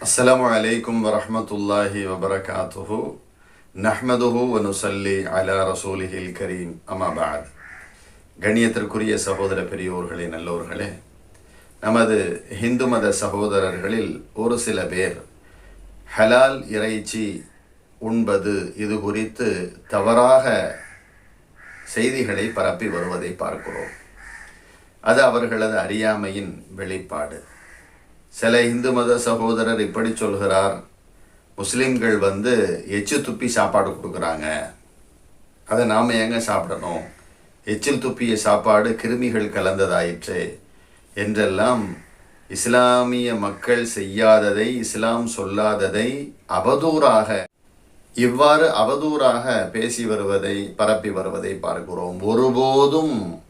السلام عليكم ورحمة الله وبركاته نحمده ونصلي على رسوله الكريم أما بعد கண்ணியத்திற்குரிய சகோதர பெரியோர்களே நல்லோர்களே நமது ஹிந்து மத சகோதரர்களில் ஒரு சில பேர் ஹலால் இறைச்சி உண்பது இது குறித்து தவறாக செய்திகளை பரப்பி வருவதை பார்க்கிறோம் அது அவர்களது அறியாமையின் வெளிப்பாடு சில இந்து மத சகோதரர் இப்படி சொல்கிறார். முஸ்லீம்கள் வந்து எச்சு துப்பி சாப்பாடு கொடுக்குறாங்க. அதை நாம் ஏங்க சாப்பிடணும்? எச்சில் துப்பிய சாப்பாடு கிருமிகள் கலந்ததாயிற்று என்றெல்லாம் இஸ்லாமிய மக்கள் செய்யாததை இஸ்லாம் சொல்லாததை அவதூறாக இவ்வாறு அவதூறாக பேசி வருவதை பரப்பி வருவதை பார்க்கிறோம். ஒருபோதும்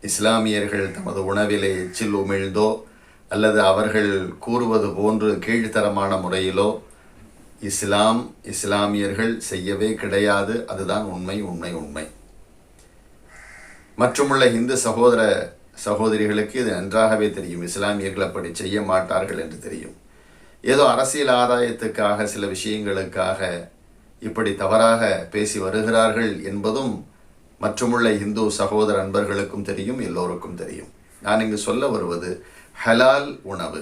இஸ்லாமியர்கள் தமது உணவிலே எச்சில் உமிழ்ந்தோ அல்லது அவர்கள் கூறுவது போன்று கீழ்த்தரமான முறையிலோ இஸ்லாம் இஸ்லாமியர்கள் செய்யவே கிடையாது. அதுதான் உண்மை உண்மை உண்மை. மற்றுமுள்ள இந்து சகோதர சகோதரிகளுக்கு இது நன்றாகவே தெரியும். இஸ்லாமியர்கள் அப்படி செய்ய மாட்டார்கள் என்று தெரியும். ஏதோ அரசியல் ஆதாயத்துக்காக சில விஷயங்களுக்காக இப்படி தவறாக பேசி வருகிறார்கள் என்பதும் மற்றுமுள்ள இந்து சகோதர அன்பர்களுக்கும் தெரியும் எல்லோருக்கும் தெரியும். நான் இங்கு சொல்ல வருவது ஹலால் உணவு.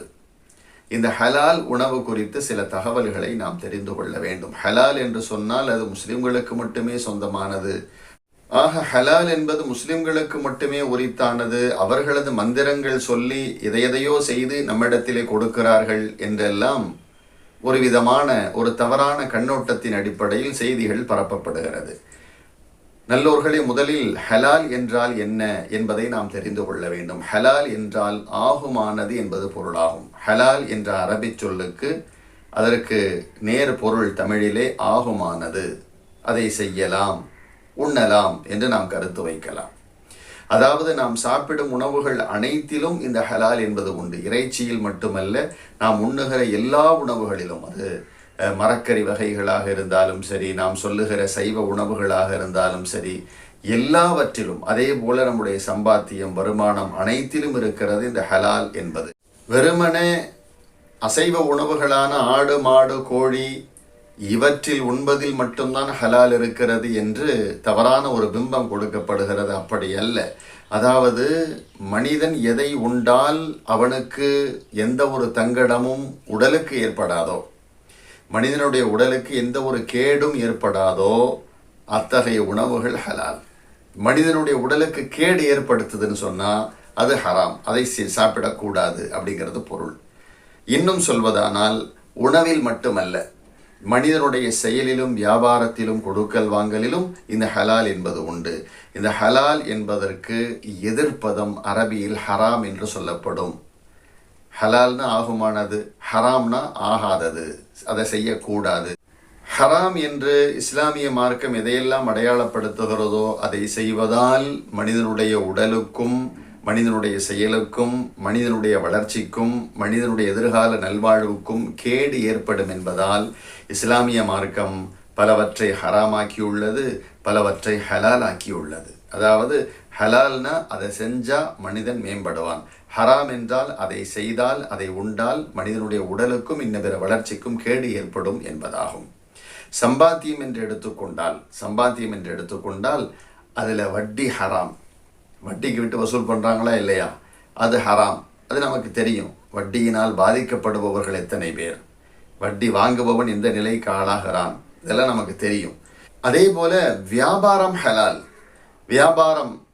இந்த ஹலால் உணவு குறித்து சில தகவல்களை நாம் தெரிந்து கொள்ள வேண்டும். ஹலால் என்று சொன்னால் அது முஸ்லிம்களுக்கு மட்டுமே சொந்தமானது. ஆக ஹலால் என்பது முஸ்லிம்களுக்கு மட்டுமே உரித்தானது. அவர்களது மந்திரங்கள் சொல்லி எதையதையோ செய்து நம்மிடத்திலே கொடுக்கிறார்கள் என்றெல்லாம் ஒரு விதமான ஒரு தவறான கண்ணோட்டத்தின் அடிப்படையில் செய்திகள் பரப்பப்படுகிறது. நல்லோர்களே முதலில் ஹலால் என்றால் என்ன என்பதை நாம் தெரிந்து கொள்ள வேண்டும். ஹலால் என்றால் ஆகுமானது என்பது பொருளாகும். ஹலால் என்ற அரபி சொல்லுக்கு அதற்கு நேர் பொருள் தமிழிலே ஆகுமானது. அதை செய்யலாம் உண்ணலாம் என்று நாம் கருத்து வைக்கலாம். அதாவது நாம் சாப்பிடும் உணவுகள் அனைத்திலும் இந்த ஹலால் என்பது உண்டு. இறைச்சியில் மட்டுமல்ல நாம் உண்ணுகிற எல்லா உணவுகளிலும் அது மரக்கறி வகைகளாக இருந்தாலும் சரி நாம் சொல்லுகிற சைவ உணவுகளாக இருந்தாலும் சரி எல்லாவற்றிலும் அதே போல நம்முடைய சம்பாத்தியம் வருமானம் அனைத்திலும் இருக்கிறது இந்த ஹலால் என்பது. வெறுமனே அசைவ உணவுகளான ஆடு மாடு கோழி இவற்றில் உண்பதில் மட்டும்தான் ஹலால் இருக்கிறது என்று தவறான ஒரு பிம்பம் கொடுக்கப்படுகிறது. அப்படி அல்ல. அதாவது மனிதன் எதை உண்டால் அவனுக்கு எந்த ஒரு தங்கடமும் உடலுக்கு ஏற்படாதோ. மனிதனுடைய உடலுக்கு எந்த ஒரு கேடும் ஏற்படாதோ அத்தகைய உணவுகள் ஹலால். மனிதனுடைய உடலுக்கு கேடு ஏற்படுத்துதுன்னு சொன்னால் அது ஹராம். அதை சாப்பிடக்கூடாது அப்படிங்கிறது பொருள். இன்னும் சொல்வதானால் உணவில் மட்டுமல்ல மனிதனுடைய செயலிலும் வியாபாரத்திலும் கொடுக்கல் வாங்கலிலும் இந்த ஹலால் என்பது உண்டு. இந்த ஹலால் என்பதற்கு எதிர்ப்பதம் அரபியில் ஹராம் என்று சொல்லப்படும். ஹலால்னா ஆகுமானது? ஹராம்னா ஆகாதது. அதை செய்யக்கூடாது. ஹராம் என்று இஸ்லாமிய மார்க்கம் எதையெல்லாம் அடையாளப்படுத்துகிறதோ அதை செய்வதால் மனிதனுடைய உடலுக்கும் மனிதனுடைய செயலுக்கும் மனிதனுடைய வளர்ச்சிக்கும் மனிதனுடைய எதிர்கால நல்வாழ்வுக்கும் கேடு ஏற்படும் என்பதால் இஸ்லாமிய மார்க்கம் பலவற்றை ஹராமாக்கியுள்ளது பலவற்றை ஹலால் ஆக்கியுள்ளது அதாவது ஹலால்னா அதை செஞ்சால் மனிதன் மேம்படுவான். ஹராம் என்றால் அதை செய்தால் அதை உண்டால் மனிதனுடைய உடலுக்கும் இன்னபிற வளர்ச்சிக்கும் கேடு ஏற்படும் என்பதாகும். சம்பாத்தியம் என்று எடுத்துக்கொண்டால் சம்பாத்தியம் என்று எடுத்துக்கொண்டால் அதில் வட்டி ஹராம். வட்டிக்கு விட்டு வசூல் பண்ணுறாங்களா இல்லையா? அது ஹராம். அது நமக்கு தெரியும். வட்டியினால் பாதிக்கப்படுபவர்கள் எத்தனை பேர்? வட்டி வாங்குபவன் இந்த நிலைக்கு ஆளாகிறான். இதெல்லாம் நமக்கு தெரியும். அதே போல வியாபாரம் ஹலால். வியாபாரம்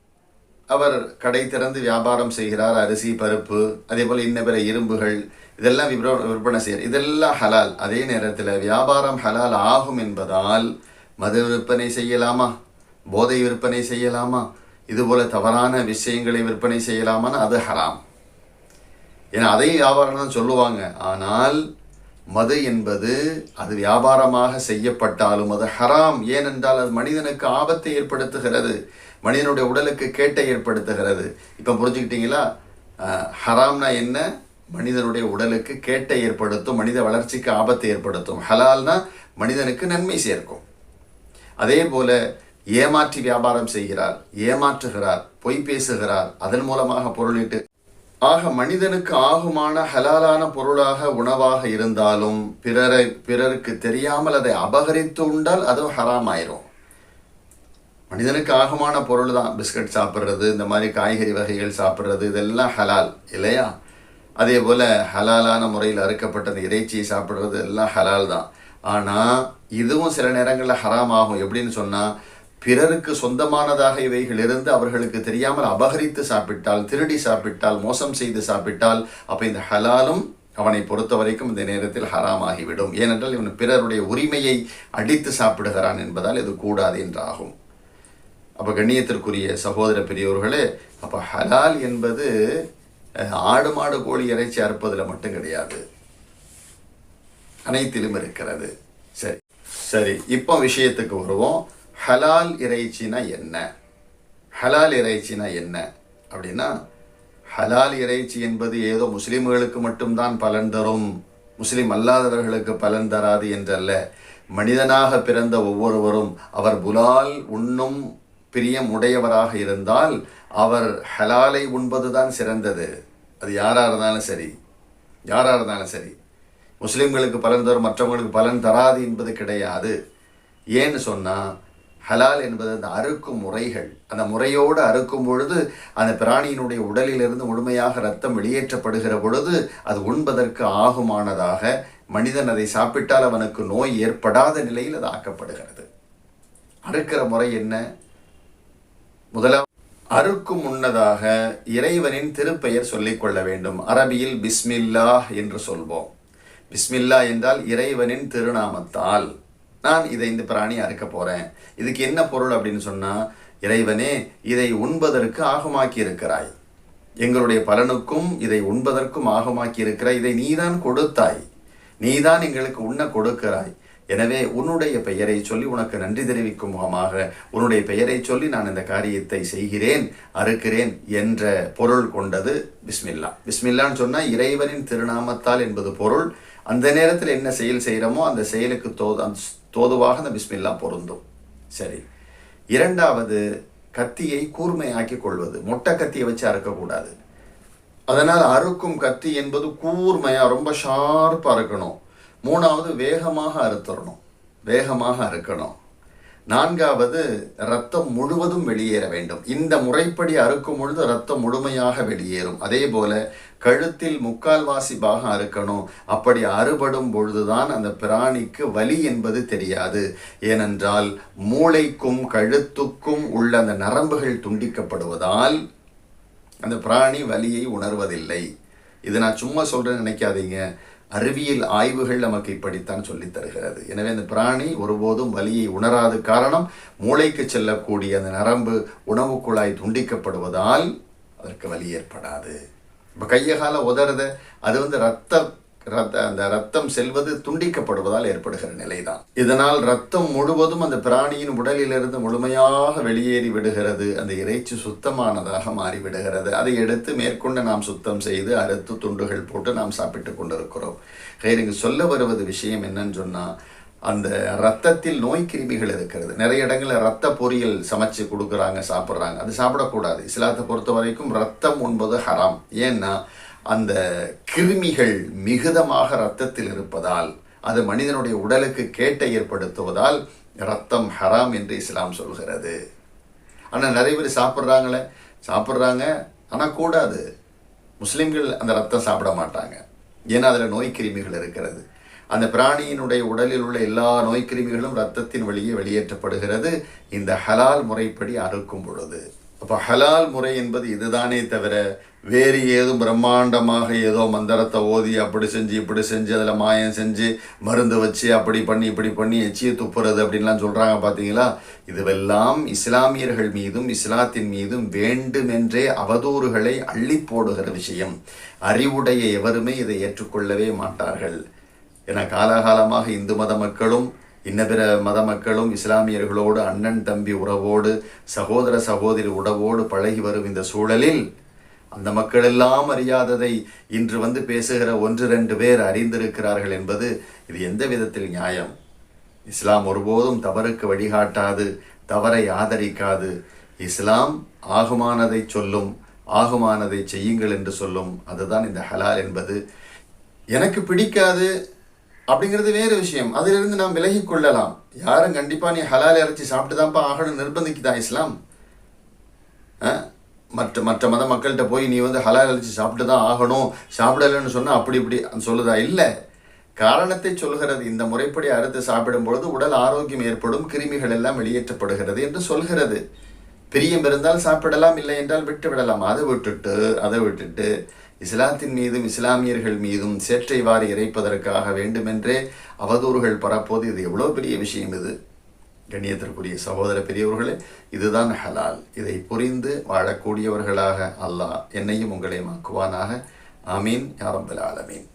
அவர் கடை திறந்து வியாபாரம் செய்கிறார் அரிசி பருப்பு அதே போல் இன்ன பிற இரும்புகள் இதெல்லாம் விற்பனை செய்கிறார் இதெல்லாம் ஹலால். அதே நேரத்தில் வியாபாரம் ஹலால் ஆகும் என்பதால் மது விற்பனை செய்யலாமா? போதை விற்பனை செய்யலாமா? இதுபோல தவறான விஷயங்களை விற்பனை செய்யலாமான்னு அது ஹராம். ஏன்னா அதையும் வியாபாரம் தான் சொல்லுவாங்க. ஆனால் மது என்பது அது வியாபாரமாக செய்யப்பட்டாலும் அது ஹராம். ஏனென்றால் அது மனிதனுக்கு ஆபத்தை ஏற்படுத்துகிறது. மனிதனுடைய உடலுக்கு கேட்டை ஏற்படுத்துகிறது. இப்போ புரிஞ்சுக்கிட்டீங்களா? ஹராம்னா என்ன? மனிதனுடைய உடலுக்கு கேட்டை ஏற்படுத்தும் மனித வளர்ச்சிக்கு ஆபத்தை ஏற்படுத்தும். ஹலால்னா மனிதனுக்கு நன்மை சேர்க்கும். அதே போல ஏமாற்றி வியாபாரம் செய்கிறார் ஏமாற்றுகிறார் பொய் பேசுகிறார் அதன் மூலமாக பொருளிட்டு. ஆக மனிதனுக்கு ஆகுமான ஹலாலான பொருளாக உணவாக இருந்தாலும் பிறரை பிறருக்கு தெரியாமல் அதை அபகரித்து உண்டால் அதுவும் ஹராம் ஆயிரும் மனிதனுக்கு ஆகமான பொருள் தான் பிஸ்கட் சாப்பிட்றது இந்த மாதிரி காய்கறி வகைகள் சாப்பிட்றது இதெல்லாம் ஹலால் இல்லையா? அதே போல் ஹலாலான முறையில் அறுக்கப்பட்ட அந்த இறைச்சியை சாப்பிட்றது எல்லாம் ஹலால் தான். ஆனால் இதுவும் சில நேரங்களில் ஹராம் ஆகும் எப்படின்னு சொன்னால் பிறருக்கு சொந்தமானதாக இவைகள் இருந்து அவர்களுக்கு தெரியாமல் அபகரித்து சாப்பிட்டால் திருடி சாப்பிட்டால் மோசம் செய்து சாப்பிட்டால் அப்போ இந்த ஹலாலும் அவனை பொறுத்த வரைக்கும் இந்த நேரத்தில் ஹராம் ஆகிவிடும் ஏனென்றால் இவன் பிறருடைய உரிமையை அடித்து சாப்பிடுகிறான் என்பதால் இது கூடாது என்றாகும். அப்போ கண்ணியத்திற்குரிய சகோதர பெரியோர்களே அப்போ ஹலால் என்பது ஆடு மாடு கோழி இறைச்சி அறுப்பதில் மட்டும் கிடையாது. அனைத்திலும் இருக்கிறது. சரி. சரி இப்போ விஷயத்துக்கு வருவோம். ஹலால் இறைச்சினா என்ன? ஹலால் இறைச்சினா என்ன? அப்படின்னா ஹலால் இறைச்சி என்பது ஏதோ முஸ்லீம்களுக்கு மட்டும்தான் பலன் தரும். முஸ்லீம் அல்லாதவர்களுக்கு பலன் தராது என்றல்ல. மனிதனாக பிறந்த ஒவ்வொருவரும் அவர் புலால் உண்ணும் பிரியம் உடையவராக இருந்தால் அவர் ஹலாலை உண்பதுதான் சிறந்தது. அது யாராக இருந்தாலும் சரி. யாராக இருந்தாலும் சரி. முஸ்லீம்களுக்கு பலன் தரும் மற்றவங்களுக்கு பலன் தராது என்பது கிடையாது. ஏன்னு சொன்னால் ஹலால் என்பது அந்த அறுக்கும் முறைகள். அந்த முறையோடு அறுக்கும் பொழுது அந்த பிராணியினுடைய உடலிலிருந்து முழுமையாக ரத்தம் வெளியேற்றப்படுகிற பொழுது அது உண்பதற்கு ஆகுமானதாக மனிதன் அதை சாப்பிட்டால் அவனுக்கு நோய் ஏற்படாத நிலையில் அது ஆக்கப்படுகிறது. அறுக்கிற முறை என்ன? முதலாம் அறுக்கும் முன்னதாக இறைவனின் திருப்பெயர் சொல்லிக்கொள்ள வேண்டும். அரபியில் பிஸ்மில்லா என்று சொல்வோம். பிஸ்மில்லா என்றால் இறைவனின் திருநாமத்தால். நான் இதை இந்த பிராணி அறுக்க போறேன். இதுக்கு என்ன பொருள் அப்படின்னு சொன்னா இறைவனே இதை உண்பதற்கு ஆகமாக்கி இருக்கிறாய் எங்களுடைய பலனுக்கும் இதை உண்பதற்கும் ஆகமாக்கி இருக்கிறாய் இதை நீதான் கொடுத்தாய். நீதான் எங்களுக்கு உண்ண கொடுக்கிறாய். எனவே உன்னுடைய பெயரை சொல்லி உனக்கு நன்றி தெரிவிக்கும் முகமாக உன்னுடைய பெயரை சொல்லி நான் இந்த காரியத்தை செய்கிறேன் அறுக்கிறேன் என்ற பொருள் கொண்டது பிஸ்மில்லா. பிஸ்மில்லான்னு சொன்னால் இறைவனின் திருநாமத்தால் என்பது பொருள். அந்த நேரத்தில் என்ன செயல் செய்கிறோமோ அந்த செயலுக்கு தோ தோதுவாக அந்த பிஸ்மில்லா பொருந்தும். சரி. இரண்டாவது கத்தியை கூர்மையாக்கி கொள்வது. மொட்டை கத்தியை வச்சு அறுக்கக்கூடாது அதனால் அறுக்கும் கத்தி என்பது கூர்மையாக ரொம்ப ஷார்ப்பாக இருக்கணும். மூணாவது வேகமாக அறுத்துறணும். வேகமாக அறுக்கணும். நான்காவது ரத்தம் முழுவதும் வெளியேற வேண்டும். இந்த முறைப்படி அறுக்கும் பொழுது ரத்தம் முழுமையாக வெளியேறும். அதே போல கழுத்தில் முக்கால்வாசி பாகம் அறுக்கணும். அப்படி அறுபடும் பொழுதுதான் அந்த பிராணிக்கு வலி என்பது தெரியாது. ஏனென்றால் மூளைக்கும் கழுத்துக்கும் உள்ள அந்த நரம்புகள் துண்டிக்கப்படுவதால் அந்த பிராணி வலியை உணர்வதில்லை. இது நான் சும்மா சொல்றேன்னு நினைக்காதீங்க. அறிவியல் ஆய்வுகள் நமக்கு இப்படித்தான் சொல்லித் தருகிறது. எனவே அந்த பிராணி ஒருபோதும் வலியை உணராது காரணம் மூளைக்கு செல்லக்கூடிய அந்த நரம்பு உணவு குழாய் துண்டிக்கப்படுவதால் அதற்கு வலி ஏற்படாது. இப்போ கையகால உதறத அது வந்து ரத்த ரத்த அந்த ரத்தம் செல்வது துண்டிக்கப்படுவதால் ஏற்படுகிற நிலைதான். இதனால் ரத்தம் முழுவதும் அந்த பிராணியின் உடலிலிருந்து முழுமையாக வெளியேறி விடுகிறது. அந்த இறைச்சி சுத்தமானதாக மாறிவிடுகிறது. அதை எடுத்து மேற்கொண்டு நாம் சுத்தம் செய்து அறுத்து துண்டுகள் போட்டு நாம் சாப்பிட்டு கொண்டிருக்கிறோம். இங்கு சொல்ல வருவது விஷயம் என்னன்னு சொன்னா அந்த ரத்தத்தில் நோய் கிருமிகள் இருக்கிறது. நிறைய இடங்களில் ரத்த பொரியல் சமைச்சு கொடுக்குறாங்க சாப்பிட்றாங்க. அது சாப்பிடக்கூடாது. இஸ்லாத்தை பொறுத்த வரைக்கும் ரத்தம் உண்பது ஹராம். ஏன்னா அந்த கிருமிகள் மிகுதமாக ரத்தத்தில் இருப்பதால் அது மனிதனுடைய உடலுக்கு கேட்டை ஏற்படுத்துவதால் ரத்தம் ஹராம் என்று இஸ்லாம் சொல்கிறது. ஆனால் நிறைய பேர் சாப்பிட்றாங்களே சாப்பிட்றாங்க ஆனால் கூடாது. முஸ்லீம்கள் அந்த ரத்தம் சாப்பிட மாட்டாங்க. ஏன்னா அதில் நோய் கிருமிகள் இருக்கிறது. அந்த பிராணியினுடைய உடலில் உள்ள எல்லா நோய் கிருமிகளும் ரத்தத்தின் வழியே வெளியேற்றப்படுகிறது. இந்த ஹலால் முறைப்படி அறுக்கும் பொழுது. அப்போ ஹலால் முறை என்பது இதுதானே தவிர வேறு ஏதும் பிரம்மாண்டமாக ஏதோ மந்திரத்தை ஓதி அப்படி செஞ்சு இப்படி செஞ்சு அதில் மாயம் செஞ்சு மருந்து வச்சு அப்படி பண்ணி இப்படி பண்ணி எச்சியை துப்புறது அப்படின்லாம் சொல்கிறாங்க பார்த்தீங்களா இதுவெல்லாம் இஸ்லாமியர்கள் மீதும் இஸ்லாத்தின் மீதும் வேண்டுமென்றே அவதூறுகளை அள்ளி போடுகிற விஷயம். அறிவுடைய எவருமே இதை ஏற்றுக்கொள்ளவே மாட்டார்கள். என காலகாலமாக இந்து மத மக்களும் இன்ன பிற மத மக்களும் இஸ்லாமியர்களோடு அண்ணன் தம்பி உறவோடு சகோதர சகோதரி உறவோடு பழகி வரும் இந்த சூழலில் அந்த மக்கள் எல்லாம் அறியாததை இன்று வந்து பேசுகிற ஒன்று ரெண்டு பேர் அறிந்திருக்கிறார்கள் என்பது இது எந்த விதத்தில் நியாயம்? இஸ்லாம் ஒருபோதும் தவறுக்கு வழிகாட்டாது தவறை ஆதரிக்காது. இஸ்லாம் ஆகுமானதை சொல்லும் ஆகுமானதை செய்யுங்கள் என்று சொல்லும் அதுதான் இந்த ஹலால் என்பது. எனக்கு பிடிக்காது அப்படிங்கிறது வேறு விஷயம். அதிலிருந்து நாம் விலகி கொள்ளலாம் யாரும் கண்டிப்பாக நீ ஹலால் இறைச்சி சாப்பிட்டு தான்ப்பா ஆகணும் நிர்பந்திக்குதா இஸ்லாம்? ஆ? மற்ற மற்ற மத மக்கள்கிட்ட போய் நீ வந்து ஹலால் இறைச்சி சாப்பிட்டு தான் ஆகணும். சாப்பிடலைன்னு சொன்னால் அப்படி இப்படி சொல்லுதா? இல்லை. காரணத்தை சொல்கிறது இந்த முறைப்படி அறுத்து சாப்பிடும் பொழுது உடல் ஆரோக்கியம் ஏற்படும் கிருமிகள் எல்லாம் வெளியேற்றப்படுகிறது என்று சொல்கிறது. பிரியம் இருந்தால் சாப்பிடலாம் இல்லை என்றால் விட்டு விடலாம் அதை விட்டுட்டு அதை விட்டுட்டு இஸ்லாத்தின் மீதும் இஸ்லாமியர்கள் மீதும் சேற்றை வாரி இறைப்பதற்காக வேண்டுமென்றே அவதூறுகள் பரப்போது. இது எவ்வளோ பெரிய விஷயம் இது? கண்ணியத்திற்குரிய சகோதர பெரியவர்களே இதுதான் ஹலால். இதை புரிந்து வாழக்கூடியவர்களாக அல்லாஹ் என்னையும் உங்களையும் ஆக்குவானாக ஆமீன். யாரம்பல் ஆலமீன்.